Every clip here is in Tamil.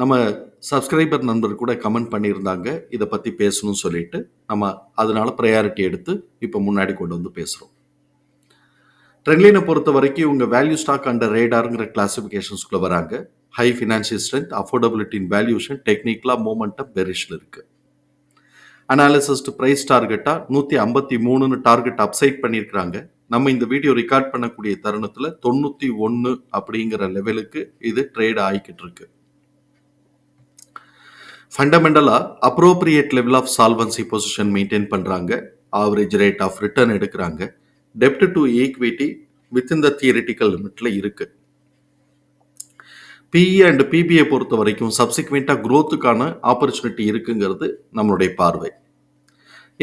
நம்ம சப்ஸ்கிரைபர் நண்பர் கூட கமெண்ட் பண்ணியிருந்தாங்க. இதை பற்றி பேசணும்னு சொல்லிட்டு நம்ம அதனால் ப்ரையாரிட்டி எடுத்து இப்போ முன்னாடி கொண்டு வந்து பேசுகிறோம் ட்ரெண்ட்லினை பொறுத்த வரைக்கும் இவங்க வேல்யூ ஸ்டாக் அண்டர் ரேடாருங்கிற கிளாசிஃபிகேஷன்ஸ்குள்ளே வராங்க. ஹை ஃபினான்ஷியல் ஸ்ட்ரென்த் அஃபோர்டபிலிட்டின் வேல்யூஷன் டெக்னிக்கலாக மூமெண்ட்டாக பெரிஷில் இருக்குது அனாலிசிஸ்ட் ப்ரைஸ் டார்கெட்டாக நூற்றி ஐம்பத்தி மூணுன்னு டார்கெட் அப்சைட் பண்ணியிருக்கிறாங்க. நம்ம இந்த வீடியோ ரெக்கார்ட் பண்ணக்கூடிய தருணத்தில் தொண்ணூற்றி ஒன்று அப்படிங்கிற லெவலுக்கு இது ட்ரேட் ஆகிக்கிட்டு இருக்குது ஃபண்டமெண்டலாக appropriate level of solvency position maintain பண்ணுறாங்க ஆவரேஜ் ரேட் ஆஃப் ரிட்டர்ன் எடுக்கிறாங்க. டெப்ட் to equity within the theoretical லிமிட்டில் இருக்குது பிஇ அண்ட் பிபிஐ பொறுத்த வரைக்கும் சப்சிக்வெண்ட்டாக க்ரோத்துக்கான ஆப்பர்ச்சுனிட்டி இருக்குங்கிறது நம்மளுடைய பார்வை.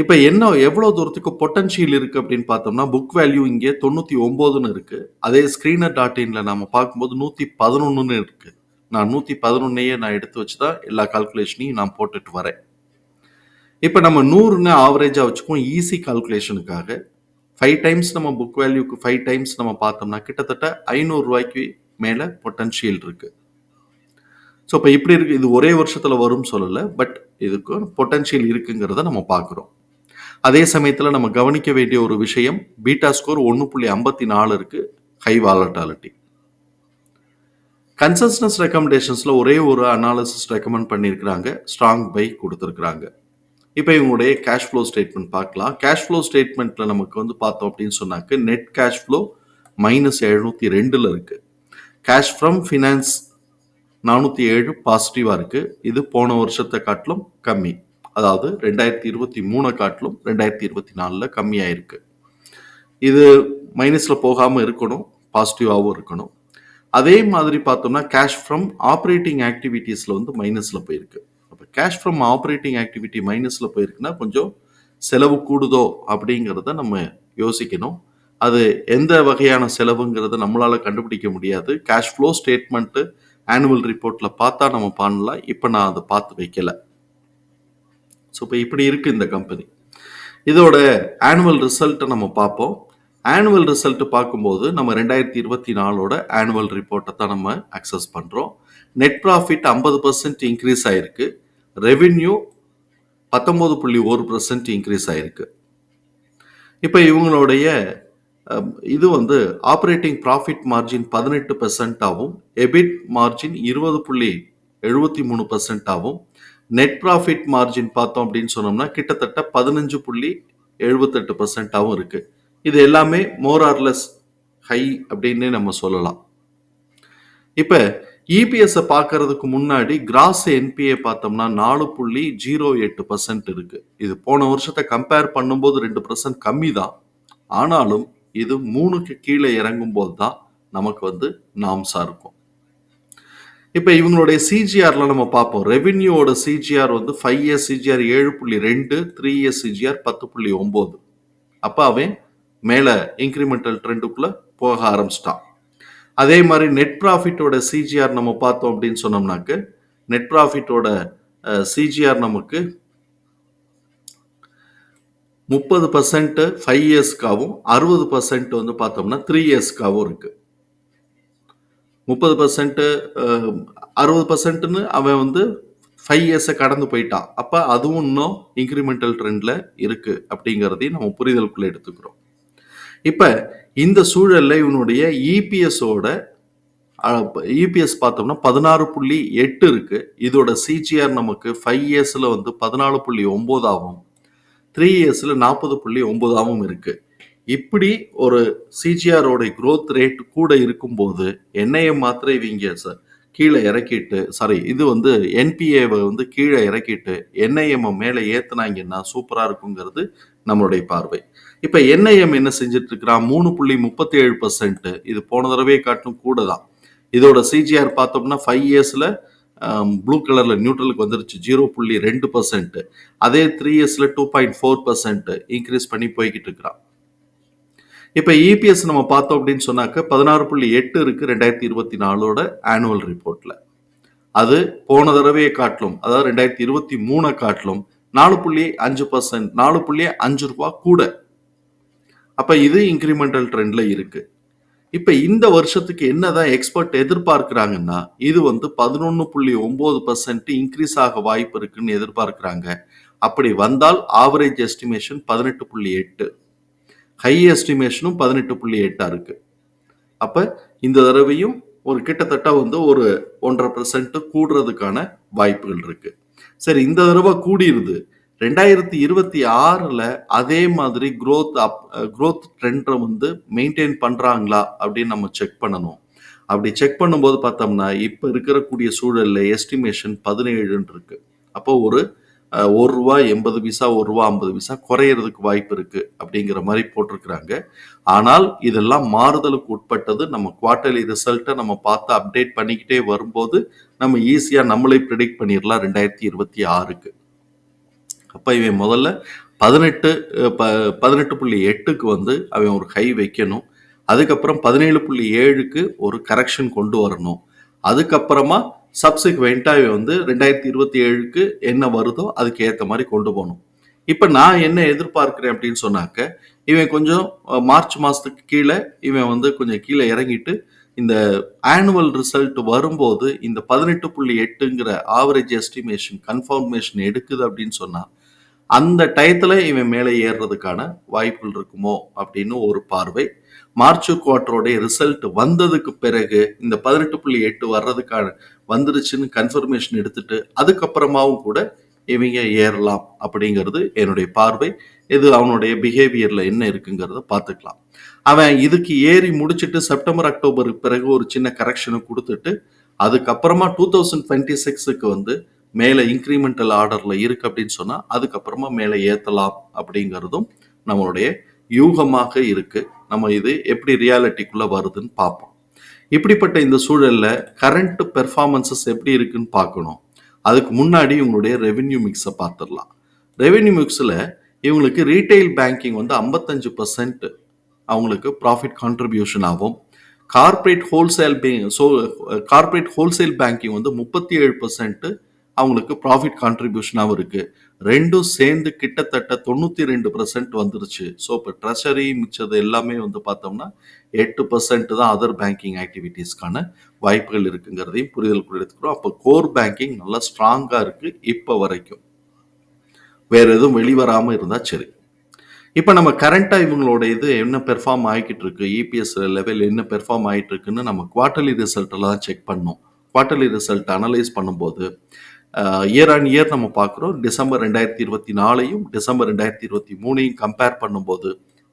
இப்போ என்ன எவ்வளோ தூரத்துக்கு பொட்டன்ஷியல் இருக்குது அப்படின்னு பார்த்தோம்னா புக் வேல்யூ இங்கே தொண்ணூற்றி ஒம்போதுன்னு இருக்குது அதே ஸ்க்ரீனர் டாட் இனில் நம்ம பார்க்கும்போது நூற்றி பதினொன்றுன்னு இருக்குது நான் நூற்றி பதினொன்னையே நான் எடுத்து வச்சு தான் எல்லா கால்குலேஷனையும் நான் போட்டுட்டு வரேன். இப்போ நம்ம நூறுன்னு ஆவரேஜாக வச்சுக்கோம் ஈஸி கால்குலேஷனுக்காக ஃபைவ் டைம்ஸ் நம்ம புக் வேல்யூக்கு ஃபைவ் டைம்ஸ் நம்ம பார்த்தோம்னா கிட்டத்தட்ட ஐநூறுரூவாய்க்கு மேலே பொட்டன்ஷியல் இருக்கு. ஸோ இப்போ இப்படி இருக்கு இது ஒரே வருஷத்தில் வரும்னு சொல்லலை பட் இதுக்கு பொட்டன்ஷியல் இருக்குங்கிறத நம்ம பார்க்குறோம். அதே சமயத்தில் நம்ம கவனிக்க வேண்டிய ஒரு விஷயம் பீட்டா ஸ்கோர் ஒன்று புள்ளி ஐம்பத்தி நாலு இருக்கு ஹை வாலட்டாலிட்டி கன்சஸ்டன்ஸ் ரெக்கமெண்டேஷன்ஸில் ஒரே ஒரு அனாலிசிஸ் ரெக்கமெண்ட் பண்ணியிருக்கிறாங்க. ஸ்ட்ராங் பை கொடுத்துருக்குறாங்க. இப்போ இவங்களுடைய கேஷ் ஃப்ளோ ஸ்டேட்மெண்ட் பார்க்கலாம். கேஷ் ஃப்ளோ ஸ்டேட்மெண்ட்டில் நமக்கு வந்து பார்த்தோம் அப்படின்னு சொன்னாக்க நெட் கேஷ் ஃப்ளோ மைனஸ் எழுநூற்றி ரெண்டில் இருக்குது கேஷ் ஃப்ரம் ஃபினான்ஸ் நானூற்றி ஏழு பாசிட்டிவாக இருக்குது இது போன வருஷத்தை காட்டிலும் கம்மி. அதாவது ரெண்டாயிரத்தி இருபத்தி மூணை காட்டிலும் ரெண்டாயிரத்தி இருபத்தி நாலில் கம்மியாக இருக்குது இது மைனஸில் போகாமல் இருக்கணும் பாசிட்டிவாகவும் இருக்கணும். அதே மாதிரி பார்த்தோம்னா கேஷ் ஃப்ரம் ஆப்ரேட்டிங் ஆக்டிவிட்டீஸில் வந்து மைனஸில் போயிருக்கு. அப்போ கேஷ் ஃப்ரம் ஆப்ரேட்டிங் ஆக்டிவிட்டி மைனஸில் போயிருக்குன்னா கொஞ்சம் செலவு கூடுதோ அப்படிங்கிறத நம்ம யோசிக்கணும். அது எந்த வகையான செலவுங்கிறத நம்மளால் கண்டுபிடிக்க முடியாது. கேஷ் ஃப்ளோ ஸ்டேட்மெண்ட்டு ஆனுவல் ரிப்போர்ட்டில் பார்த்தா நம்ம பண்ணலாம். இப்போ நான் அதை பார்த்து வைக்கலை. ஸோ இப்போ இப்படி இருக்குது இந்த கம்பெனி இதோட ஆனுவல் ரிசல்ட்டை நம்ம பார்ப்போம். ஆனுவல் ரிசல்ட் பார்க்கும்போது நம்ம ரெண்டாயிரத்தி இருபத்தி நாலோட ஆனுவல் ரிப்போர்ட்டை தான் நம்ம அக்சஸ் பண்ணுறோம் நெட் ப்ராஃபிட் ஐம்பது பர்சன்ட் இன்க்ரீஸ் ஆயிருக்கு. ரெவின்யூ பத்தொம்போது புள்ளி ஒரு பர்சன்ட் இன்க்ரீஸ் ஆயிருக்கு. இப்போ இவங்களுடைய இது வந்து ஆப்ரேட்டிங் ப்ராஃபிட் மார்ஜின் பதினெட்டு பெர்சன்ட்டாகவும் எபிட் மார்ஜின் இருபது புள்ளி எழுபத்தி மூணு பர்சன்ட்டாகவும் நெட் ப்ராஃபிட் மார்ஜின் பார்த்தோம் அப்படின்னு சொன்னோம்னா கிட்டத்தட்ட பதினஞ்சு புள்ளி எழுபத்தெட்டு பர்சன்ட்டாகவும் இருக்குது இது எல்லாமே மோர் ஆர்லெஸ் ஹை அப்படின்னே நம்ம சொல்லலாம். இப்போ இபிஎஸ்ஸை பார்க்கறதுக்கு முன்னாடி கிராஸ் என்பிஏ பார்த்தோம்னா நாலு புள்ளி ஜீரோ எட்டு பர்சன்ட் இருக்கு. இது போன வருஷத்தை கம்பேர் பண்ணும்போது ரெண்டு பர்சன்ட் கம்மி தான். ஆனாலும் இது மூணுக்கு கீழே இறங்கும் போது தான் நமக்கு வந்து நாம்ஸா இருக்கும். இப்போ இவங்களுடைய சிஜிஆர்ல நம்ம பார்ப்போம். ரெவின்யூவோட சிஜிஆர் வந்து ஃபைவ் இயர்ஸ் சிஜிஆர் ஏழு புள்ளி ரெண்டு த்ரீ இயர்ஸ் சிஜிஆர் பத்து புள்ளி ஒம்பது அப்போ அவன் மேலே இன்க்ரிமெண்டல் ட்ரெண்டுக்குள்ளே போக ஆரம்பிச்சிட்டான். அதே மாதிரி நெட் ப்ராஃபிட்டோட சிஜிஆர் நம்ம பார்த்தோம் அப்படின்னு சொன்னோம்னாக்க நெட் ப்ராஃபிட்டோட சிஜிஆர் நமக்கு முப்பது பர்சன்ட் ஃபைவ் இயர்ஸ்க்காகவும் அறுபது பர்சன்ட் வந்து பார்த்தோம்னா த்ரீ இயர்ஸ்க்காகவும் இருக்குது முப்பது பர்சன்ட்டு அறுபது பர்சன்ட்னு அவன் வந்து ஃபைவ் இயர்ஸை கடந்து போயிட்டான். அப்போ அதுவும் இன்னும் இன்க்ரிமெண்டல் ட்ரெண்டில் இருக்குது அப்படிங்கிறதையும் நம்ம புரிதலுக்குள்ளே எடுத்துக்கிறோம். இப்போ இந்த சூழல்ல இவனுடைய இபிஎஸோட இபிஎஸ் பார்த்தோம்னா பதினாறு புள்ளி எட்டு இருக்கு. இதோட சிஜிஆர் நமக்கு ஃபைவ் இயர்ஸில் வந்து பதினாலு புள்ளி ஒம்போதாகவும் த்ரீ இயர்ஸில் நாற்பது புள்ளி ஒம்போதாகவும் இருக்கு. இப்படி ஒரு சிஜிஆரோட க்ரோத் ரேட் கூட இருக்கும்போது என்ஐஏ மாத்திரை இவங்க சார் கீழே இறக்கிட்டு சாரி இது வந்து என்பிஏவை வந்து கீழே இறக்கிட்டு என்ஐஎம்மை மேலே ஏற்றுனாங்கன்னா சூப்பராக இருக்குங்கிறது நம்மளுடைய பார்வை. இப்போ என்ஐஎம் என்ன செஞ்சுட்டு இருக்கிறான் மூணு புள்ளி முப்பத்தி ஏழு பர்சன்ட் இது போன தடவையை காட்டிலும் கூட தான். இதோட சிஜிஆர் பார்த்தோம்னா ஃபைவ் இயர்ஸில் ப்ளூ கலரில் நியூட்ரலுக்கு வந்துருச்சு. ஜீரோ புள்ளி ரெண்டு பர்சன்ட் அதே த்ரீ இயர்ஸில் two point four percent increase பண்ணி போய்கிட்டு இருக்கிறான். இப்போ இபிஎஸ் நம்ம பார்த்தோம் அப்படின்னு சொன்னாக்க பதினாறு புள்ளி எட்டு இருக்குது ரெண்டாயிரத்தி இருபத்தி நாலோட ஆனுவல் ரிப்போர்ட்டில் அது போன தடவையை காட்டிலும் அதாவது ரெண்டாயிரத்தி இருபத்தி மூணை காட்டிலும் நாலு புள்ளி அஞ்சு பர்சன்ட் நாலு புள்ளி அஞ்சு ரூபா கூட அப்போ இது இன்க்ரிமெண்டல் ட்ரெண்டில் இருக்குது இப்போ இந்த வருஷத்துக்கு என்னதான் எக்ஸ்பர்ட் எதிர்பார்க்குறாங்கன்னா இது வந்து பதினொன்று புள்ளி ஒம்பது பர்சன்ட் இன்க்ரீஸ் ஆக வாய்ப்பு இருக்குன்னு எதிர்பார்க்குறாங்க. அப்படி வந்தால் ஆவரேஜ் எஸ்டிமேஷன் பதினெட்டு புள்ளி எட்டு. ஹை எஸ்டிமேஷனும் பதினெட்டு புள்ளி எட்டாக இருக்குது அப்போ இந்த தடவையும் ஒரு கிட்டத்தட்ட வந்து ஒரு ஒன்றரை பர்சன்ட் கூடுறதுக்கான வாய்ப்புகள் இருக்குது சரி இந்த தடவை கூடியிருது ரெண்டாயிரத்தி இருபத்தி ஆறில் அதே மாதிரி க்ரோத் அப் க்ரோத் ட்ரெண்டை வந்து மெயின்டைன் பண்ணுறாங்களா அப்படின்னு நம்ம செக் பண்ணணும். அப்படி செக் பண்ணும்போது பார்த்தோம்னா இப்போ இருக்கக்கூடிய சூழலில் எஸ்டிமேஷன் பதினேழுன்னு இருக்கு. அப்போ ஒரு ஒரு ரூபா எண்பது பைசா ஒரு ரூபா ஐம்பது பைசா குறையிறதுக்கு வாய்ப்பு இருக்கு அப்படிங்கிற மாதிரி போட்டிருக்கிறாங்க. ஆனால் இதெல்லாம் மாறுதலுக்கு உட்பட்டது நம்ம குவார்டர்லி ரிசல்ட்டை நம்ம பார்த்து அப்டேட் பண்ணிக்கிட்டே வரும்போது நம்ம ஈஸியாக நம்மளே ப்ரிடிக்ட் பண்ணிடலாம் ரெண்டாயிரத்தி இருபத்தி ஆறுக்கு. அப்போ இவன் முதல்ல பதினெட்டு ப பதினெட்டு புள்ளி எட்டுக்கு வந்து அவன் ஒரு ஹை வைக்கணும். அதுக்கப்புறம் பதினேழு புள்ளி ஏழுக்கு ஒரு கரெக்ஷன் கொண்டு வரணும். அதுக்கப்புறமா சப்சிக்வெண்ட்டாக இவன் வந்து ரெண்டாயிரத்தி இருபத்தி ஏழுக்கு என்ன வருதோ அதுக்கு ஏற்ற மாதிரி கொண்டு போகணும். இப்போ நான் என்ன எதிர்பார்க்குறேன் அப்படின்னு சொன்னாக்க இவன் கொஞ்சம் மார்ச் மாதத்துக்கு கீழே இவன் வந்து கொஞ்சம் கீழே இறங்கிட்டு இந்த ஆனுவல் ரிசல்ட் வரும்போது இந்த பதினெட்டு புள்ளி எட்டுங்கிற ஆவரேஜ் எஸ்டிமேஷன் கன்ஃபர்மேஷன் எடுக்குது அப்படின்னு சொன்னால் அந்த டயத்தில் இவன் மேலே ஏறுறதுக்கான வாய்ப்புகள் இருக்குமோ அப்படின்னு ஒரு பார்வை. மார்ச் குவார்டருடைய ரிசல்ட் வந்ததுக்கு பிறகு இந்த பதினெட்டு புள்ளி எட்டு வர்றதுக்கான வந்துருச்சுன்னு கன்ஃபர்மேஷன் எடுத்துட்டு அதுக்கப்புறமாவும் கூட இவங்க ஏறலாம் அப்படிங்கிறது என்னுடைய பார்வை. இது அவனுடைய பிஹேவியரில் என்ன இருக்குங்கிறத பார்த்துக்கலாம். அவன் இதுக்கு ஏறி முடிச்சிட்டு செப்டம்பர் அக்டோபருக்கு பிறகு ஒரு சின்ன கரெக்ஷனை கொடுத்துட்டு அதுக்கப்புறமா டூ தௌசண்ட் டுவெண்ட்டி சிக்ஸுக்கு வந்து மேலே இன்க்ரிமெண்டல் ஆர்டரில் இருக்குது அப்படின்னு சொன்னால் அதுக்கப்புறமா மேலே ஏற்றலாம் அப்படிங்கிறதும் நம்மளுடைய யூகமாக இருக்குது நம்ம இது எப்படி ரியாலிட்டிக்குள்ளே வருதுன்னு பார்ப்போம். இப்படிப்பட்ட இந்த சூழலில் கரண்ட் பெர்ஃபார்மன்சஸ் எப்படி இருக்குன்னு பார்க்கணும். அதுக்கு முன்னாடி இவங்களுடைய ரெவென்யூ மிக்ஸை பார்த்துடலாம். ரெவென்யூ மிக்ஸில் இவங்களுக்கு ரீட்டைல் பேங்கிங் வந்து ஐம்பத்தஞ்சு பர்சன்ட் அவங்களுக்கு ப்ராஃபிட் கான்ட்ரிபியூஷன் ஆகும். Corporate wholesale so corporate wholesale banking வந்து முப்பத்தி ஏழு பர்சன்ட்டு அவங்களுக்கு ப்ராஃபிட் கான்ட்ரிபியூஷனாகவும் இருக்குது ரெண்டும் சேர்ந்து கிட்டத்தட்ட தொண்ணூற்றி ரெண்டு பர்சன்ட் வந்துருச்சு. ஸோ இப்போ ட்ரெஷரி மிச்சது எல்லாமே வந்து பார்த்தோம்னா எட்டு பர்சன்ட் தான் அதர் பேங்கிங் ஆக்டிவிட்டீஸ்க்கான வாய்ப்புகள் இருக்குங்கிறதையும் புரிதல் எடுத்துக்கிறோம். அப்போ கோர் பேங்கிங் நல்லா ஸ்ட்ராங்காக இருக்குது இப்போ வரைக்கும். வேறு எதுவும் வெளிவராமல் இருந்தால் சரி. இப்போ நம்ம கரண்ட்டாக இவங்களோட இது என்ன பெர்ஃபார்ம் ஆகிக்கிட்டு இருக்கு? இபிஎஸ் லெவல் என்ன பெர்ஃபார்ம் ஆகிட்டு இருக்குன்னு நம்ம குவார்ட்டர்லி ரிசல்ட்டெல்லாம் செக் பண்ணோம். குவார்ட்டர்லி ரிசல்ட் அனலைஸ் பண்ணும்போது இயர் ஆன் இயர் நம்ம பார்க்குறோம். டிசம்பர் ரெண்டாயிரத்தி இருபத்தி நாலையும் டிசம்பர் ரெண்டாயிரத்தி இருபத்தி மூணையும் கம்பேர் பண்ணும்போது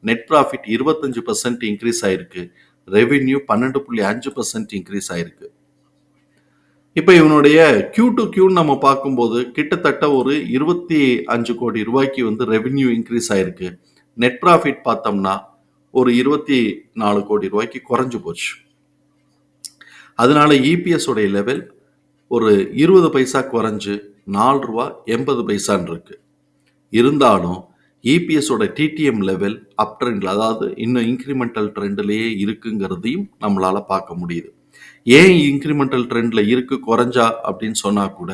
நெட் ப்ராஃபிட் இருபத்தஞ்சு பர்சன்ட் இன்க்ரீஸ் ஆயிருக்கு. ரெவென்யூ பன்னெண்டு புள்ளி அஞ்சு பர்சன்ட் இன்க்ரீஸ் ஆயிருக்கு. இப்போ இவனுடைய கியூ டு கியூன்னு நம்ம பார்க்கும்போது கிட்டத்தட்ட ஒரு இருபத்தி அஞ்சு கோடி ரூபாய்க்கு வந்து ரெவென்யூ இன்க்ரீஸ் ஆயிருக்கு. நெட் ப்ராஃபிட் பார்த்தோம்னா ஒரு இருபத்தி நாலு கோடி ரூபாய்க்கு குறைஞ்சு போச்சு. அதனால இபிஎஸ் உடைய லெவல் ஒரு இருபது பைசா குறைஞ்சு நாலு ரூபா எண்பது பைசான்னு இருக்குது இருந்தாலும் இபிஎஸோட டிடிஎம் லெவல் அப் ட்ரெண்டில் அதாவது இன்னும் இன்க்ரிமெண்டல் ட்ரெண்ட்லேயே இருக்குங்கிறதையும் நம்மளால் பார்க்க முடியுது. ஏன் இன்க்ரிமெண்டல் ட்ரெண்டில் இருக்கு குறைஞ்சா அப்படின்னு சொன்னால் கூட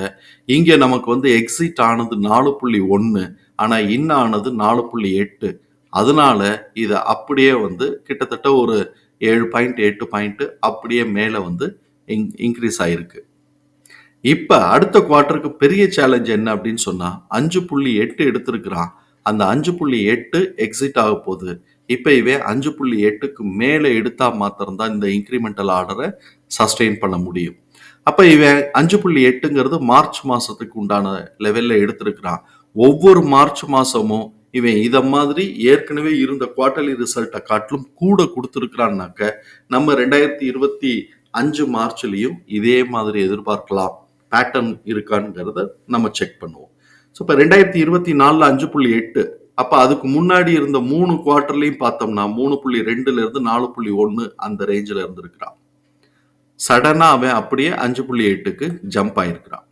இங்கே நமக்கு வந்து எக்ஸிட் ஆனது நாலு புள்ளி ஒன்று ஆனால் இன்னும் ஆனது நாலு புள்ளி எட்டு. அதனால இதை அப்படியே வந்து கிட்டத்தட்ட ஒரு ஏழு பாயிண்ட் எட்டு பாயிண்ட்டு அப்படியே மேலே வந்து இன் இன்க்ரீஸ் ஆகிருக்கு இப்போ அடுத்த குவார்ட்டருக்கு பெரிய சேலஞ்ச் என்ன அப்படின்னு சொன்னா அஞ்சு புள்ளி எட்டு எடுத்திருக்கிறான். அந்த அஞ்சு புள்ளி எட்டு எக்ஸிட் ஆக போகுது. இப்போ இவன் அஞ்சு புள்ளி எட்டுக்கு மேலே எடுத்தா மாத்திரம்தான் இந்த இன்க்ரிமெண்டல் ஆர்டரை சஸ்டெயின் பண்ண முடியும். அப்போ இவன் அஞ்சு புள்ளி எட்டுங்கிறது மார்ச் மாதத்துக்கு உண்டான லெவலில் எடுத்திருக்கிறான். ஒவ்வொரு மார்ச் மாதமும் இவன் இதை மாதிரி ஏற்கனவே இருந்த குவார்டர்லி ரிசல்ட்டை காட்டிலும் கூட கொடுத்துருக்கிறான்னாக்க நம்ம ரெண்டாயிரத்தி இருபத்தி அஞ்சு மார்ச்லேயும் இதே மாதிரி எதிர்பார்க்கலாம். பேட்டர்ன் இருக்காங்கிறத நம்ம செக் பண்ணுவோம். ஸோ இப்போ ரெண்டாயிரத்தி இருபத்தி நாலில் அஞ்சு புள்ளி எட்டு அப்போ அதுக்கு முன்னாடி இருந்த மூணு குவார்டர்லையும் பார்த்தோம்னா மூணு புள்ளி ரெண்டுலேருந்து நாலு புள்ளி ஒன்று அந்த ரேஞ்சில் இருந்திருக்கிறான். சடனாக அவன் அப்படியே அஞ்சு புள்ளி எட்டுக்கு ஜம்ப் ஆயிருக்கிறான்.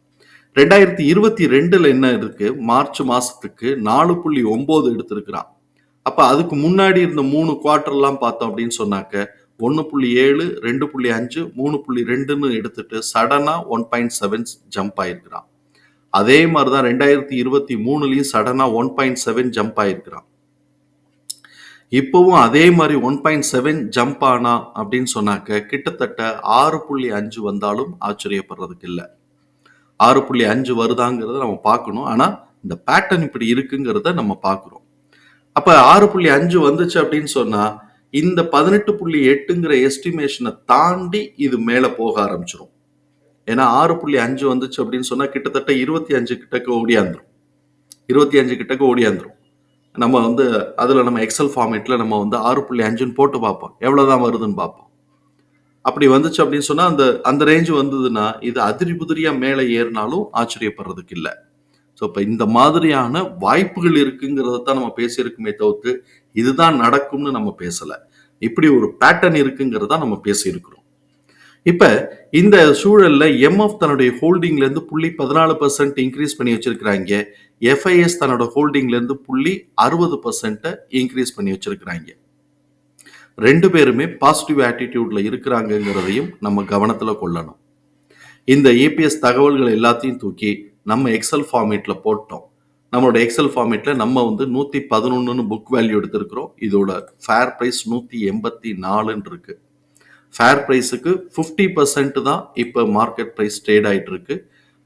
ரெண்டாயிரத்தி இருபத்தி ரெண்டுல என்ன இருக்கு? மார்ச் மாதத்துக்கு நாலு புள்ளி ஒம்பது எடுத்திருக்கிறான். அப்போ அதுக்கு முன்னாடி இருந்த மூணு குவார்டர்லாம் பார்த்தோம் அப்படின்னு சொன்னாக்க ஒன்று புள்ளி ஏழு ரெண்டு புள்ளி அஞ்சு மூணு புள்ளி ரெண்டுன்னு எடுத்துட்டு சடனாக ஒன் பாயிண்ட் செவன் ஜம்ப் ஆயிருக்கிறான். அதே மாதிரி தான் ரெண்டாயிரத்தி இருபத்தி மூணுலையும் சடனாக ஒன் பாயிண்ட் செவன் ஜம்ப் ஆயிருக்கிறான். இப்போவும் அதே மாதிரி ஒன் பாயிண்ட் செவன் ஜம்ப் ஆனா அப்படின்னு சொன்னாக்க கிட்டத்தட்ட ஆறு புள்ளி அஞ்சு வந்தாலும் ஆச்சரியப்படுறதுக்கு இல்லை. ஆறு புள்ளி அஞ்சு வருதாங்கிறத நம்ம பார்க்கணும். ஆனால் இந்த பேட்டர்ன் இப்படி இருக்குங்கிறத நம்ம பார்க்குறோம். அப்போ ஆறு புள்ளி அஞ்சு வந்துச்சு அப்படின்னு சொன்னால் இந்த பதினெட்டு புள்ளி எட்டுங்கிற எஸ்டிமேஷனை தாண்டி இது மேலே போக ஆரம்பிச்சிடும் ஏன்னா ஆறு புள்ளி அஞ்சு வந்துச்சு அப்படின்னு சொன்னால் கிட்டத்தட்ட இருபத்தி அஞ்சு கிட்டக்க ஓடியாந்துரும் இருபத்தி அஞ்சு கிட்டக்க ஓடியாந்துரும் நம்ம வந்து அதில் நம்ம எக்ஸல் ஃபார்மேட்டில் நம்ம வந்து ஆறு புள்ளி அஞ்சுன்னு போட்டு பார்ப்போம். எவ்வளோ தான் வருதுன்னு பார்ப்போம். அப்படி வந்துச்சு அப்படின்னு சொன்னால் அந்த அந்த ரேஞ்சு வந்ததுன்னா இது அதிரி புதிரியாக மேலே ஏறினாலும் ஆச்சரியப்படுறதுக்கு இல்லை. ஸோ இப்போ இந்த மாதிரியான வாய்ப்புகள் இருக்குங்கிறத தான் நம்ம பேசியிருக்குமே தவிர்த்து இதுதான் நடக்கும்னு நம்ம பேசலை. இப்படி ஒரு பேட்டர்ன் இருக்குங்கிறதா நம்ம பேசியிருக்கிறோம். இப்ப இந்த சூழல்ல எம்எஃப் தன்னுடைய ஹோல்டிங்ல இருந்து புள்ளி பதினாலு பர்சன்ட் இன்க்ரீஸ் பண்ணி வச்சிருக்கிறாங்க. எஃப்ஐஎஸ் தன்னோட ஹோல்டிங்ல இருந்து புள்ளி அறுபது பர்சன்ட்டை இன்க்ரீஸ் பண்ணி வச்சிருக்கிறாங்க. ரெண்டு பேருமே பாசிட்டிவ் ஆட்டிடியூட்ல இருக்கிறாங்கங்கிறதையும் நம்ம கவனத்துல கொள்ளணும். இந்த ஏபிஎஸ் தகவல்கள் எல்லாத்தையும் தூக்கி நம்ம எக்ஸல் ஃபார்மேட்ல போட்டோம். நம்மளோட எக்ஸல் ஃபார்மேட்ல நம்ம வந்து நூத்தி பதினொன்றுன்னு புக் வேல்யூ எடுத்திருக்கிறோம். இதோட ஃபேர் பிரைஸ் நூத்தி எண்பத்தி நாலுன்னு இருக்கு ஃபேர் ப்ரைஸுக்கு ஃபிஃப்டி பர்சன்ட் தான் இப்போ மார்க்கெட் ப்ரைஸ் ட்ரேட் ஆகிட்டு இருக்கு.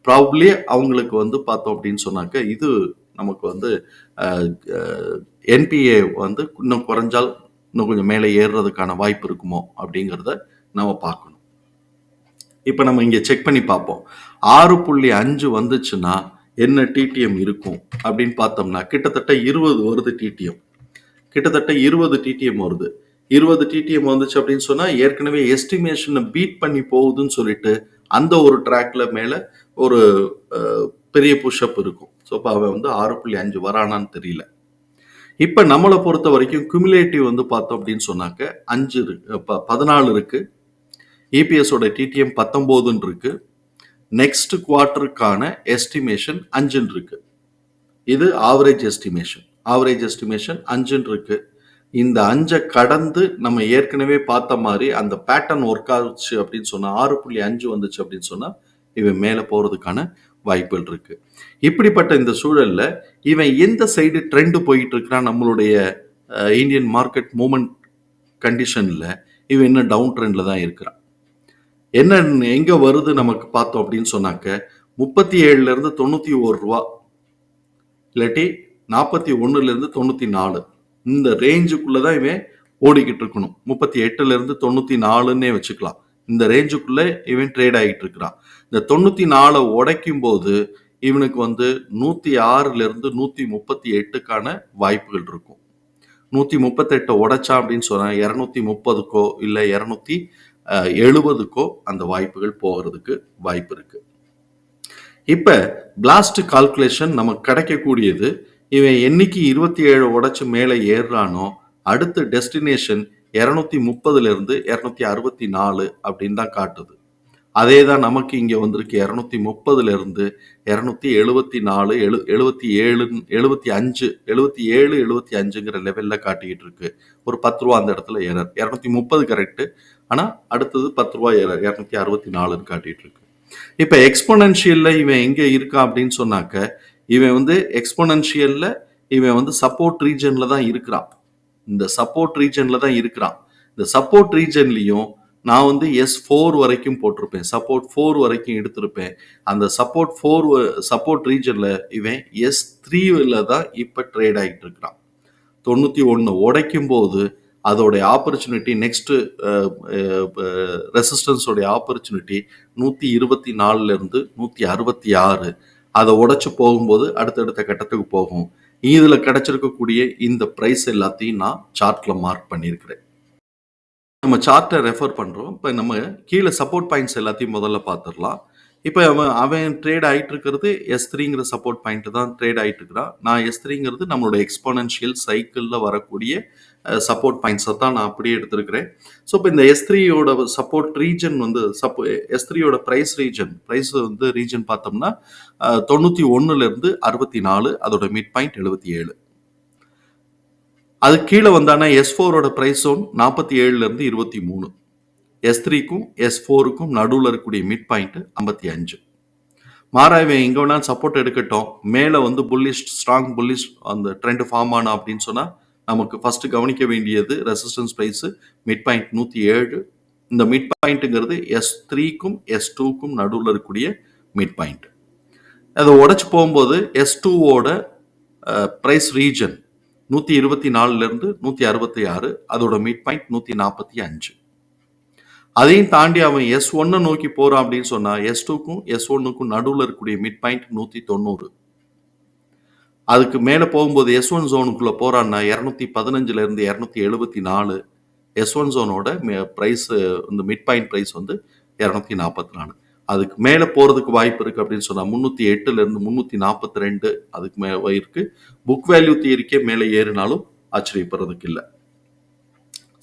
ப்ராப்ளி அவங்களுக்கு வந்து பார்த்தோம் அப்படின்னு சொன்னாக்க இது நமக்கு வந்து என்பிஏ வந்து இன்னும் குறைஞ்சால் இன்னும் கொஞ்சம் மேலே ஏறுறதுக்கான வாய்ப்பு இருக்குமோ அப்படிங்கிறத நம்ம பார்க்கணும். இப்போ நம்ம இங்கே செக் பண்ணி பார்ப்போம். ஆறு புள்ளி அஞ்சு வந்துச்சுன்னா என்ன டிடிஎம் இருக்கும் அப்படின்னு பார்த்தோம்னா கிட்டத்தட்ட இருபது வருது டிடிஎம் கிட்டத்தட்ட இருபது டிடிஎம் வருது. இருபது டிடிஎம் வந்துச்சு அப்படின்னு சொன்னால் ஏற்கனவே எஸ்டிமேஷனை பீட் பண்ணி போகுதுன்னு சொல்லிட்டு அந்த ஒரு ட்ராக்ல மேலே ஒரு பெரிய புஷ்அப் இருக்கும். ஸோ இப்போ அவன் வந்து ஆறு புள்ளி அஞ்சு வரானான்னு தெரியல. இப்போ நம்மளை பொறுத்த வரைக்கும் குமுலேட்டிவ் வந்து பார்த்தோம் அப்படின்னு சொன்னாக்க அஞ்சு இருக்கு ப- பதினாலு இருக்கு. இபிஎஸோட டிடிஎம் பத்தொம்போதுன்னு இருக்குது நெக்ஸ்ட் குவார்ட்டருக்கான எஸ்டிமேஷன் அஞ்சுன்னு இருக்கு. இது ஆவரேஜ் எஸ்டிமேஷன் ஆவரேஜ் எஸ்டிமேஷன் அஞ்சுன்னு இருக்கு. இந்த அஞ்சை கடந்து நம்ம ஏற்கனவே பார்த்த மாதிரி அந்த பேட்டர்ன் ஒர்க் ஆச்சு அப்படின்னு சொன்னால் ஆறு புள்ளி அஞ்சு வந்துச்சு அப்படின்னு சொன்னால் இவன் மேலே போகிறதுக்கான வாய்ப்புகள் இருக்கு. இப்படிப்பட்ட இந்த சூழலில் இவன் எந்த சைடு ட்ரெண்டு போயிட்டு இருக்கிறான் நம்மளுடைய இந்தியன் மார்க்கெட் மூமெண்ட் கண்டிஷனில் இவன் இன்னும் டவுன் ட்ரெண்டில் தான் இருக்கிறான். என்ன எங்க வருது நமக்கு பார்த்தோம் அப்படின்னு சொன்னாக்க முப்பத்தி ஏழுல இருந்து தொண்ணூத்தி ஒரு ரூபா. இல்லாட்டி நாற்பத்தி ஒண்ணுல இருந்து தொண்ணூத்தி நாலு. இந்த ரேஞ்சுக்குள்ளே தான் இவன் ஓடிக்கிட்டு இருக்கணும். முப்பத்தி எட்டுல இருந்து தொண்ணூத்தி நாலுன்னே வச்சுக்கலாம். இந்த ரேஞ்சுக்குள்ள இவன் ட்ரேட் ஆகிட்டு இருக்கிறான். இந்த தொண்ணூத்தி நாலை உடைக்கும் போது இவனுக்கு வந்து நூத்தி ஆறுல இருந்து நூத்தி முப்பத்தி எட்டுக்கான வாய்ப்புகள் இருக்கும். நூத்தி முப்பத்தெட்டை உடைச்சான் அப்படின்னு சொன்னா இருநூத்தி முப்பதுக்கோ இல்ல இருநூத்தி எழுபதுக்கோ அந்த வாய்ப்புகள் போகிறதுக்கு வாய்ப்பு இருக்கு. இப்ப பிளாஸ்ட் கால்குலேஷன் நமக்கு கிடைக்கக்கூடியது இவன் என்னைக்கு இருபத்தி ஏழு உடைச்சு மேலே ஏறுறானோ அடுத்த டெஸ்டினேஷன் இரநூத்தி முப்பதுல இருந்து இரநூத்தி அறுபத்தி நாலு அப்படின்னு தான் காட்டுது. அதே தான் நமக்கு இங்கே வந்திருக்கு. இரநூத்தி முப்பதுலேருந்து இரநூத்தி எழுபத்தி நாலு எழு எழுபத்தி ஏழு எழுபத்தி அஞ்சு எழுபத்தி ஏழு எழுபத்தி அஞ்சுங்கிற லெவலில் காட்டிக்கிட்டு இருக்கு. ஒரு பத்து ரூபா அந்த இடத்துல எரர் இரநூத்தி முப்பது கரெக்ட் ஆனால் அடுத்தது பத்து ரூபா எரர் இரநூத்தி அறுபத்தி நாலுன்னு காட்டிகிட்டு இருக்கு. இப்போ எக்ஸ்போனன்ஷியலில் இவன் எங்கே இருக்கான் அப்படின்னு சொன்னாக்க இவன் வந்து எக்ஸ்போனன்ஷியலில் இவன் வந்து சப்போர்ட் ரீஜனில் தான் இருக்கிறான். இந்த சப்போர்ட் ரீஜனில் தான் இருக்கிறான். இந்த சப்போர்ட் ரீஜன்லேயும் நான் வந்து எஸ் ஃபோர் வரைக்கும் போட்டிருப்பேன். சப்போர்ட் ஃபோர் வரைக்கும் எடுத்திருப்பேன். அந்த சப்போர்ட் ஃபோர் சப்போர்ட் ரீஜனில் இவன் எஸ் த்ரீவில் தான் இப்போ ட்ரேட் ஆகிட்டு இருக்கிறான். தொண்ணூற்றி ஒன்று உடைக்கும் போது அதோடைய ஆப்பர்ச்சுனிட்டி நெக்ஸ்ட்டு ரெசிஸ்டன்ஸோடைய ஆப்பர்ச்சுனிட்டி நூற்றி இருபத்தி நாலுலேருந்து நூற்றி அறுபத்தி ஆறு. அதை உடச்சி போகும்போது அடுத்தடுத்த கட்டத்துக்கு போகும். இதில் கிடச்சிருக்கக்கூடிய இந்த ப்ரைஸ் எல்லாத்தையும் நான் சார்ட்டில் மார்க் பண்ணியிருக்கிறேன். நம்ம சார்ட்டை ரெஃபர் பண்ணுறோம் இப்போ நம்ம கீழே சப்போர்ட் பாயிண்ட்ஸ் எல்லாத்தையும் முதல்ல பார்த்துடலாம். இப்போ அவன் அவன் ட்ரேட் ஆகிட்டு இருக்கிறது எஸ் த்ரீங்கிற சப்போர்ட் பாயிண்ட் தான் ட்ரேட் ஆகிட்டு இருக்கிறான். நான் எஸ் த்ரீங்கிறது நம்மளோட எக்ஸ்போனன்ஷியல் சைக்கிளில் வரக்கூடிய சப்போர்ட் பாயிண்ட்ஸை தான் நான் அப்படியே எடுத்திருக்கிறேன். ஸோ இப்போ இந்த எஸ் த்ரீயோட சப்போர்ட் ரீஜன் வந்து சப்போ எஸ் த்ரீயோட ப்ரைஸ் ரீஜன் ப்ரைஸ் வந்து ரீஜன் பார்த்தோம்னா தொண்ணூற்றி ஒன்றுலேருந்து அறுபத்தி நாலு அதோட மிட் பாயிண்ட் எழுபத்தி ஏழு. அது கீழே வந்தானா எஸ் ஃபோரோட ப்ரைஸ் ஒன் நாற்பத்தி ஏழுலேருந்து இருபத்தி மூணு. எஸ் த்ரீக்கும் எஸ் ஃபோருக்கும் நடுவில் இருக்கக்கூடிய மிட் பாயிண்ட்டு ஐம்பத்தி அஞ்சு. மாறா இவன் எங்கே வேணாலும் சப்போர்ட் எடுக்கட்டும். மேலே வந்து புல்லிஷ் ஸ்ட்ராங் புல்லிஷ் அந்த ட்ரெண்ட் ஃபார்ம் ஆனா அப்படின்னு சொன்னால் நமக்கு ஃபஸ்ட்டு கவனிக்க வேண்டியது ரெசிஸ்டன்ஸ் ப்ரைஸு மிட் பாயிண்ட் நூற்றி ஏழு. இந்த மிட் பாயிண்ட்டுங்கிறது எஸ் த்ரீக்கும் எஸ் டூக்கும் நடுவில் இருக்கக்கூடிய மிட் பாயிண்ட் அதை உடச்சி போகும்போது எஸ் டூவோட ப்ரைஸ் ரீஜன் நூற்றி இருபத்தி நாலுலேருந்து நூற்றி அறுபத்தி ஆறு அதோட மிட் பாயிண்ட் நூற்றி நாற்பத்தி அஞ்சு. அதையும் தாண்டி அவன் எஸ் ஒன்னை நோக்கி போகிறான் அப்படின்னு சொன்னால் எஸ் டூக்கும் எஸ் ஒன்னுக்கும் நடுவில் இருக்கக்கூடிய மிட் பாயிண்ட் நூற்றி தொண்ணூறு. அதுக்கு மேலே போகும்போது எஸ் ஒன் ஜோனுக்குள்ளே போகிறான்னா இரநூத்தி பதினஞ்சுலேருந்து இரநூத்தி எழுபத்தி நாலு. எஸ் ஒன் ஜோனோட ப்ரைஸ் இந்த மிட் பாயிண்ட் ப்ரைஸ் வந்து இரநூத்தி நாற்பத்தி நாலு. அதுக்கு மேலே போகிறதுக்கு வாய்ப்பு இருக்குது அப்படின்னு சொன்னால் முந்நூற்றி எட்டுலேருந்து முந்நூற்றி நாற்பத்தி ரெண்டு அதுக்கு மே இருக்கு. புக் வேல்யூ தியரிக்கே மேலே ஏறினாலும் ஆச்சரியப்படுறதுக்கு இல்லை.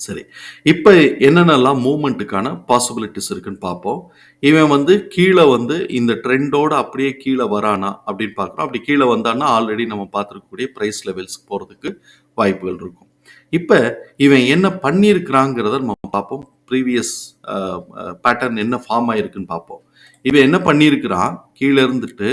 சரி. இப்போ என்னென்னலாம் மூமெண்ட்டுக்கான பாசிபிலிட்டிஸ் இருக்குன்னு பார்ப்போம். இவன் வந்து கீழே வந்து இந்த ட்ரெண்டோட அப்படியே கீழே வரானா அப்படின்னு பார்க்குறோம் அப்படி கீழே வந்தான்னா ஆல்ரெடி நம்ம பார்த்துருக்கக்கூடிய ப்ரைஸ் லெவல்ஸ்க்கு போகிறதுக்கு வாய்ப்புகள் இருக்கும். இப்போ இவன் என்ன பண்ணியிருக்கிறாங்கிறத நம்ம பார்ப்போம். ப்ரீவியஸ் பேட்டர்ன் என்ன ஃபார்ம் ஆயிருக்குன்னு பார்ப்போம். இவன் என்ன பண்ணியிருக்கிறான்? கீழே இருந்துட்டு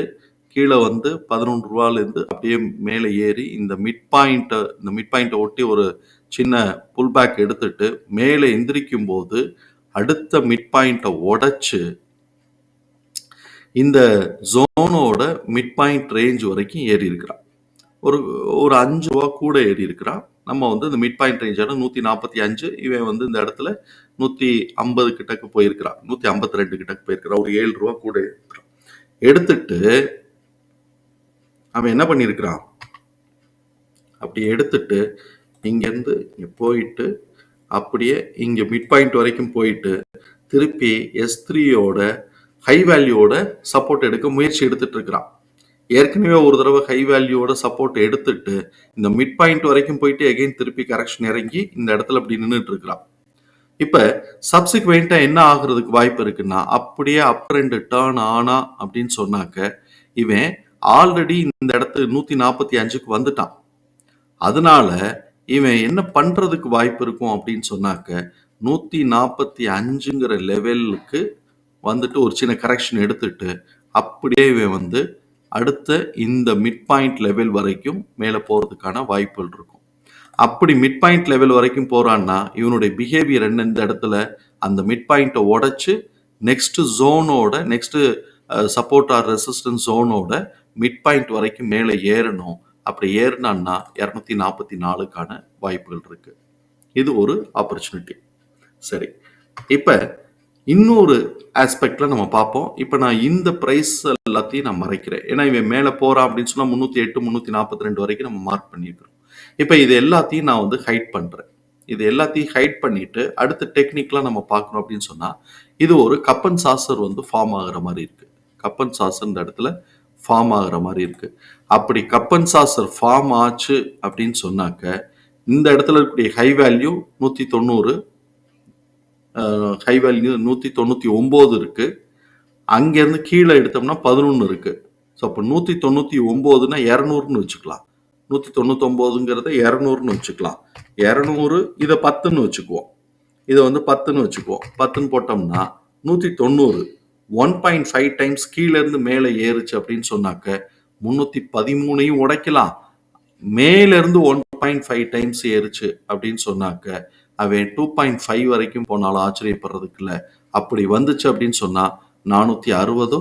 கீழே வந்து பதினொன்று ரூபாலேருந்து அப்படியே மேலே ஏறி இந்த மிட் பாயிண்ட்டை இந்த மிட் பாயிண்ட்டை ஒட்டி ஒரு சின்ன புல் பேக் எடுத்துட்டு மேலே எந்திரிக்கும் போது அடுத்த மிட் பாயிண்ட்டை உடைச்சு இந்த ஜோனோட மிட் பாயிண்ட் ரேஞ்ச் வரைக்கும் ஏறி இருக்கிறான் ஒரு ஒரு அஞ்சு ரூபா கூட ஏறி இருக்கிறான் நம்ம வந்து இந்த மிட் பாயிண்ட் ரேஞ்சான நூற்றி நாற்பத்தி அஞ்சு இவன் வந்து இந்த இடத்துல நூற்றி ஐம்பது கிட்டக்கு போயிருக்கிறான் நூற்றி ஐம்பத்தி ரெண்டு கிட்டக்கு போயிருக்கிறான் ஒரு ஏழு ரூபா கூட இருக்கிறான் எடுத்துட்டு அவன் என்ன பண்ணியிருக்கிறான்? அப்படி எடுத்துட்டு இங்கேருந்து இங்கே போயிட்டு அப்படியே இங்கே மிட் பாயிண்ட் வரைக்கும் போயிட்டு திருப்பி எஸ் த்ரீயோட ஹை வேல்யூவோட சப்போர்ட் எடுக்க முயற்சி எடுத்துட்டு இருக்கிறான். ஏற்கனவே ஒரு தடவை ஹை வேல்யூவோட சப்போர்ட் எடுத்துட்டு இந்த மிட் பாயிண்ட் வரைக்கும் போயிட்டு எகைன் திருப்பி கரெக்ஷன் இறங்கி இந்த இடத்துல அப்படி நின்றுட்டு இருக்கிறான். இப்போ சப்சிக்வெண்ட்டாக என்ன ஆகுறதுக்கு வாய்ப்பு இருக்குன்னா அப்படியே அப் ட்ரெண்ட் டேர்ன் ஆனா அப்படின்னு சொன்னாக்க இவன் ஆல்ரெடி இந்த இடத்து நூற்றி நாற்பத்தி அஞ்சுக்கு வந்துட்டான். அதனால இவன் என்ன பண்ணுறதுக்கு வாய்ப்பு இருக்கும் அப்படின்னு சொன்னாக்க நூற்றி நாற்பத்தி அஞ்சுங்கிற லெவலுக்கு வந்துட்டு ஒரு சின்ன கரெக்ஷன் எடுத்துட்டு அப்படியே இவன் வந்து அடுத்த இந்த மிட் பாயிண்ட் லெவல் வரைக்கும் மேலே போகிறதுக்கான வாய்ப்புகள் இருக்கும். அப்படி மிட் பாயிண்ட் லெவல் வரைக்கும் போகிறான்னா இவனுடைய பிஹேவியர் என்ன இந்த இடத்துல? அந்த மிட் பாயிண்ட்டை உடைச்சு நெக்ஸ்ட் ஜோனோட நெக்ஸ்ட் சப்போர்ட் ஆர் ரெசிஸ்டன்ஸ் ஜோனோட மிட் பாயிண்ட் வரைக்கும் மேலே ஏறணும். அப்படி ஏறினான்னா இரநூத்தி நாற்பத்தி நாலுக்கான வாய்ப்புகள் இருக்கு. இது ஒரு ஆப்பர்ச்சுனிட்டி சரி. இப்போ இன்னொரு ஆஸ்பெக்டில் நம்ம பார்ப்போம். இப்போ நான் இந்த ப்ரைஸ் எல்லாத்தையும் நான் மறைக்கிறேன். ஏன்னா இவன் மேலே போகிறான் அப்படின்னு சொன்னால் முந்நூற்றி எட்டு முந்நூற்றி நாற்பத்தி ரெண்டு வரைக்கும் நம்ம மார்க் பண்ணியிருக்கிறோம். இப்போ இது எல்லாத்தையும் நான் வந்து ஹைட் பண்ணுறேன் இது எல்லாத்தையும் ஹைட் பண்ணிட்டு அடுத்த டெக்னிக்லாம் நம்ம பார்க்கணும் அப்படின்னு சொன்னால் இது ஒரு கப்பன் சாசர் வந்து ஃபார்ம் ஆகுற மாதிரி இருக்கு. கப்பன் சாசர் இந்த இடத்துல ஃபார்ம் ஆகுற மாதிரி இருக்கு. அப்படி கப்பன் சாசர் ஃபார்ம் ஆச்சு அப்படின்னு சொன்னாக்க இந்த இடத்துல இருக்கக்கூடிய ஹை வேல்யூ நூற்றி தொண்ணூறு ஹை வேல்யூ நூற்றி தொண்ணூற்றி ஒம்பது இருக்கு. அங்கேருந்து கீழே எடுத்தோம்னா பதினொன்று இருக்கு. ஸோ அப்போ நூற்றி தொண்ணூற்றி ஒம்போதுன்னா இரநூறுன்னு வச்சுக்கலாம். நூற்றி தொண்ணூத்தொம்போதுங்கிறத இரநூறுன்னு வச்சுக்கலாம். இரநூறு இதை பத்துன்னு வச்சுக்குவோம். இதை வந்து பத்துன்னு வச்சுக்குவோம். பத்துன்னு போட்டோம்னா நூற்றி தொண்ணூறு ஒன் பாயிண்ட் ஃபைவ் டைம்ஸ் கீழேருந்து மேலே ஏறுச்சு அப்படின்னு சொன்னாக்க முந்நூற்றி பதிமூணையும் உடைக்கலாம். மேலேருந்து ஒன் பாயிண்ட் ஃபைவ் டைம்ஸ் ஏறுச்சு அப்படின்னு சொன்னாக்க அவன் டூ பாயிண்ட் ஃபைவ் வரைக்கும் போனாலும் ஆச்சரியப்படுறதுக்கு இல்லை. அப்படி வந்துச்சு அப்படின்னு சொன்னால் நானூற்றி அறுபதோ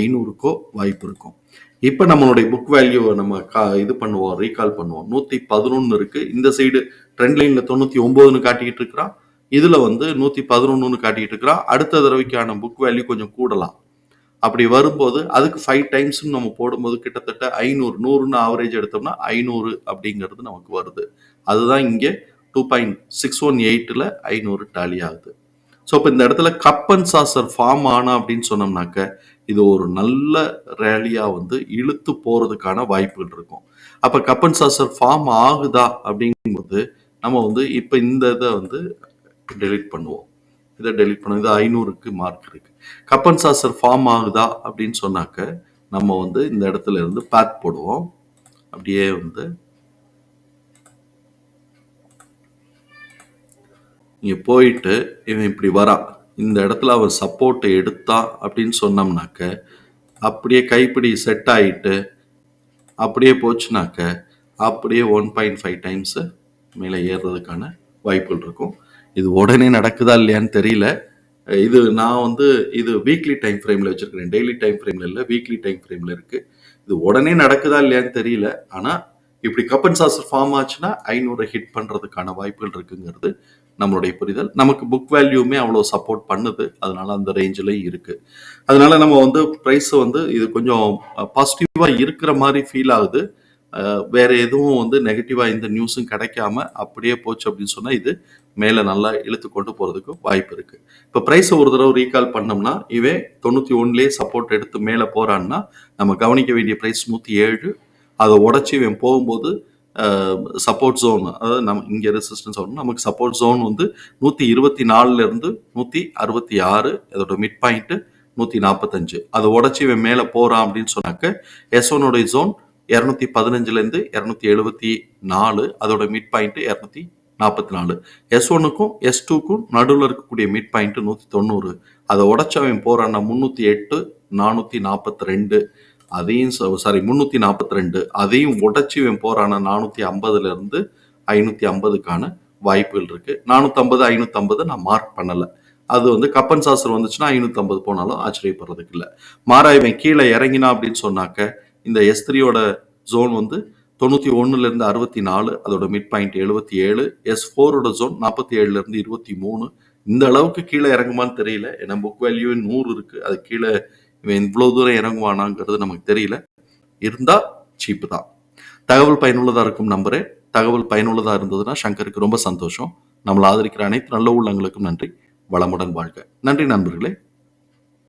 ஐநூறுக்கோ வாய்ப்பு இருக்கும். இப்போ நம்மளுடைய புக் வேல்யூவை நம்ம கா இது பண்ணுவோம் ரீகால் பண்ணுவோம். நூற்றி பதினொன்று இருக்குது இந்த சைடு ட்ரெண்ட் லைனில் தொண்ணூற்றி ஒம்போதுன்னு காட்டிக்கிட்டு இருக்கிறான். இதில் வந்து நூற்றி பதினொன்றுன்னு காட்டிக்கிட்டு இருக்கிறான். அடுத்த தடவைக்கான புக் வேல்யூ கொஞ்சம் கூடலாம். அப்படி வரும்போது அதுக்கு ஃபைவ் டைம்ஸ்னு நம்ம போடும்போது கிட்டத்தட்ட ஐநூறு நூறுன்னு ஆவரேஜ் எடுத்தோம்னா ஐநூறு அப்படிங்கிறது நமக்கு வருது. அதுதான் இங்கே டூ பாயிண்ட் சிக்ஸ் ஒன் எயிட்டில் ஐநூறு டாலி ஆகுது. ஸோ இப்போ இந்த இடத்துல கப்பன் சாசர் ஃபார்ம் ஆனா அப்படின்னு சொன்னோம்னாக்க இது ஒரு நல்ல ரேலியாக வந்து இழுத்து போகிறதுக்கான வாய்ப்புகள் இருக்கும். அப்போ கப்பன் சாசர் ஃபார்ம் ஆகுதா அப்படிங்கும்போது நம்ம வந்து இப்போ இந்த இதை வந்து டெலீட் பண்ணுவோம். இதை டெலீட் பண்ணுவோம் இது ஐநூறுக்கு மார்க் இருக்குது கப்பன் சாசர் ஃபார்ம் ஆகுதா அப்படின்னு சொன்னாக்க நம்ம வந்து இந்த இடத்துல இருந்து பேக் போடுவோம். அப்படியே வந்து இங்கே போயிட்டு இவன் இப்படி வரான் இந்த இடத்துல அவர் சப்போர்ட்டை எடுத்தா அப்படின்னு சொன்னோம்னாக்க அப்படியே கைப்பிடி செட் ஆகிட்டு அப்படியே போச்சுனாக்க அப்படியே ஒன் பாயிண்ட் ஃபைவ் டைம்ஸு மேலே ஏறுறதுக்கான வாய்ப்புகள் இருக்கும். இது உடனே நடக்குதா இல்லையான்னு தெரியல. இது நான் வந்து இது வீக்லி டைம் ஃப்ரேமில் வச்சுருக்கிறேன். டெய்லி டைம் ஃப்ரேமில் இல்லை வீக்லி டைம் ஃப்ரேமில் இருக்குது இது உடனே நடக்குதா இல்லையான்னு தெரியல. ஆனால் இப்படி கப்பன் சாசர் ஃபார்ம் ஆச்சுன்னா ஐநூறு ஹிட் பண்ணுறதுக்கான வாய்ப்புகள் இருக்குங்கிறது நம்மளுடைய புரிதல். நமக்கு புக் வேல்யூமே அவ்வளோ சப்போர்ட் பண்ணுது. அதனால அந்த ரேஞ்சிலையும் இருக்கு. அதனால நம்ம வந்து ப்ரைஸ் வந்து இது கொஞ்சம் பாசிட்டிவாக இருக்கிற மாதிரி ஃபீல் ஆகுது. வேற எதுவும் வந்து நெகட்டிவா இந்த நியூஸும் கிடைக்காம அப்படியே போச்சு அப்படின்னு சொன்னா இது மேல நல்லா இழுத்து கொண்டு போறதுக்கு வாய்ப்பு இருக்கு. இப்போ பிரைஸ் ஒரு தடவை ரீகால் பண்ணோம்னா இவன் தொண்ணூத்தி ஒன்னுலேயே சப்போர்ட் எடுத்து மேல போறான்னா நம்ம கவனிக்க வேண்டிய பிரைஸ் நூத்தி ஏழு. அதை உடச்சி இவன் போகும்போது சப்போர்ட் ஜோன் அதாவது நம்ம இங்கே ரெசிஸ்டன்ஸ் ஆகணும். நமக்கு சப்போர்ட் ஜோன் வந்து நூற்றி இருபத்தி நாலுலேருந்து நூற்றி அறுபத்தி ஆறு அதோட மிட் பாயிண்ட்டு நூற்றி நாற்பத்தஞ்சு அதை உடச்சி இவன் மேலே போகிறான் அப்படின்னு சொன்னாக்க எஸ்ஒனுடைய ஜோன் இரநூத்தி பதினஞ்சுலேருந்து இரநூத்தி எழுபத்தி நாலு அதோட மிட் பாயிண்ட்டு இரநூத்தி நாற்பத்தி நாலு. எஸ் ஒன்னுக்கும் எஸ் டூக்கும் நடுவில் இருக்கக்கூடிய மிட் பாயிண்ட்டு நூற்றி தொண்ணூறு. அதை உடச்சவன் போகிறான்னா முந்நூற்றி எட்டு நானூற்றி நாற்பத்தி ரெண்டு. அதையும் சாரி முந்நூற்றி நாற்பத்தி ரெண்டு அதையும் உடச்சி இவன் போறானா நானூற்றி ஐம்பதுலேருந்து ஐநூற்றி ஐம்பதுக்கான வாய்ப்புகள் இருக்குது நானூற்றம்பது ஐநூற்றம்பது நான் மார்க் பண்ணலை. அது வந்து கப்பன் சாஸ்திரம் வந்துச்சுன்னா ஐநூற்றம்பது போனாலும் ஆச்சரியப்படுறதுக்கு இல்லை. மாறா இவன் கீழே இறங்கினா அப்படின்னு சொன்னாக்க இந்த எஸ் த்ரீயோட ஜோன் வந்து தொண்ணூற்றி ஒன்றுலேருந்து அறுபத்தி நாலு அதோட மிட் பாயிண்ட் எழுபத்தி ஏழு எஸ் ஃபோரோட ஜோன் நாற்பத்தி ஏழுலேருந்து இருபத்தி மூணு இந்த அளவுக்கு கீழே இறங்குமான்னு தெரியல. ஏன்னா புக் வேல்யூ நூறு இருக்குது அது கீழே இவன் இவ்வளோ தூரம் இறங்குவானாங்கிறது நமக்கு தெரியல. இருந்தால் சீப்பு தான். தகவல் பயனுள்ளதாக இருக்கும் நம்பரே. தகவல் பயனுள்ளதாக இருந்ததுன்னா சங்கருக்கு ரொம்ப சந்தோஷம். நம்மளை ஆதரிக்கிற அனைத்து நல்ல உள்ளங்களுக்கும் நன்றி. வளமுடன் வாழ்க. நன்றி நண்பர்களே.